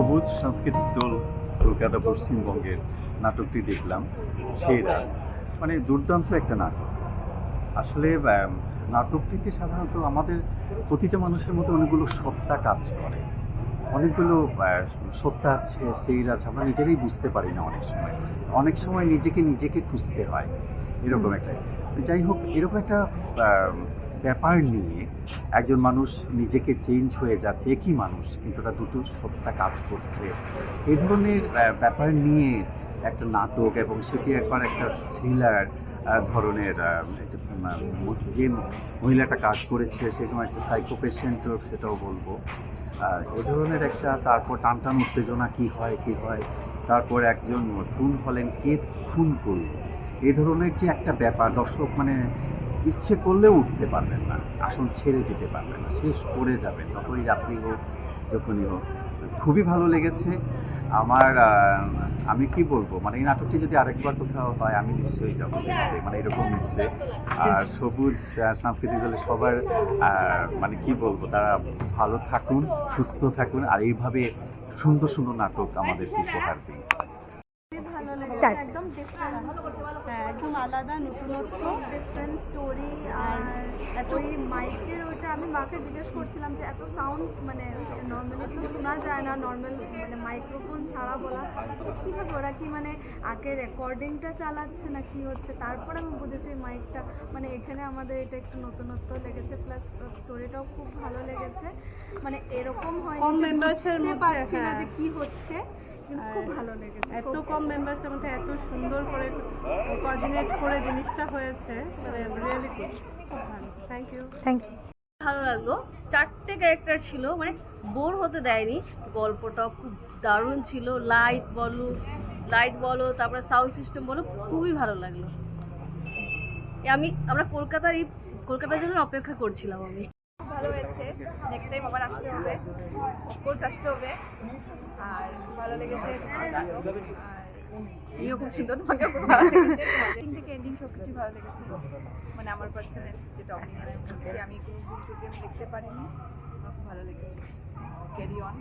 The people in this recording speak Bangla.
সবুজ সাংস্কৃতিক দল কলকাতা পশ্চিমবঙ্গের নাটকটি দেখলাম সেরা মানে দুর্দান্ত একটা নাটক। আসলে নাটকটিতে সাধারণত আমাদের প্রতিটা মানুষের মধ্যে অনেকগুলো সত্তা কাজ করে। অনেকগুলো সত্তা আছে সেই আছে আমরা নিজেরাই বুঝতে পারি না অনেক সময়। অনেক সময় নিজেকে নিজেকে খুঁজতে হয় এরকম একটা। যাই হোক এরকম একটা ব্যাপার নিয়ে একজন মানুষ নিজেকে চেঞ্জ হয়ে যাচ্ছে, একই মানুষ, কিন্তু তার দুটো সত্তা কাজ করছে। এই ধরনের ব্যাপার নিয়ে একটা নাটক এবং সেটি একবার একটা থ্রিলার ধরনের একটা যে মহিলাটা কাজ করেছে সেরকম একটা সাইকো পেশেন্টও সেটাও বলব। এ ধরনের একটা, তারপর টান টান উত্তেজনা কি হয় কি হয়, তারপর একজন খুন হলেন, কে খুন করল? এ ধরনের যে একটা ব্যাপার, দর্শক মানে ইচ্ছে করলেও উঠতে পারবেন না আসন ছেড়ে যেতে পারবেন না, শেষ করে যাবেন, যতই রাত্রি হোক, যখনই হোক। খুবই ভালো লেগেছে। আমার আমি কি বলব? মানে এই নাটকটি যদি আরেকবার কোথাও হয়, আমি নিশ্চয়ই যাব মানে এরকম ইচ্ছে আর সবুজ সাংস্কৃতিক দলে সবার মানে কি বলব, তারা ভালো থাকুন, সুস্থ থাকুন, আর এইভাবে সুন্দর সুন্দর নাটক আমাদের উপহার দিন. একদম হ্যাঁ একদম আলাদা নতুনত্ব। ডিফারেন্ট স্টোরি আর এত ওই মাইকের ওইটা আমি মাকে জিজ্ঞেস করছিলাম যে এত সাউন্ড মানে নর্মালি তো শোনা যায় না নর্মাল মানে মাইক্রোফোন ছাড়া বলা। তো কীভাবে ওরা কি মানে আগে রেকর্ডিংটা চালাচ্ছে না কি হচ্ছে? তারপর আমি বুঝেছি ওই মাইকটা মানে এখানে আমাদের এটা একটু নতুনত্ব লেগেছে প্লাস স্টোরিটাও খুব ভালো লেগেছে। মানে এরকম হয় পারছি না হ্যাঁ। যে কি হচ্ছে কিন্তু খুব ভালো লেগেছে এত কম মেম্বার্সের মধ্যে এত সুন্দর করে কোঅর্ডিনেট করে জিনিসটা হয়েছে মানে রিয়েলি গুড খুব ভালো থ্যাংক ইউ থ্যাংক ইউ ভালো লাগল। চারটে ক্যারেক্টার ছিল মানে বোর হতে দেয়নি। গল্পটা খুব দারুণ ছিল। লাইট বলো লাইট বলো তারপরে সাউন্ড সিস্টেম বলো খুবই ভালো লাগল। এ আমি আমরা কলকাতার এই কলকাতার জন্য অপেক্ষা করছিলাম আমি। ভালো হয়েছে। নেক্সট টাইম আবার আসতে হবে। অফকোর্স আসতে হবে। আর ভালো লেগেছে। আর তুমিও খুব সুন্দর তোমাকে খুব ভালো লেগেছে। এন্ডিং থেকে এন্ডিং সব কিছু ভালো লেগেছে। মানে আমার পার্সোনাল যেটা অপশন আমি আমি কোনো ভুল ত্রুটি আমি দেখতে পারিনি আমার খুব ভালো লেগেছে। Carry on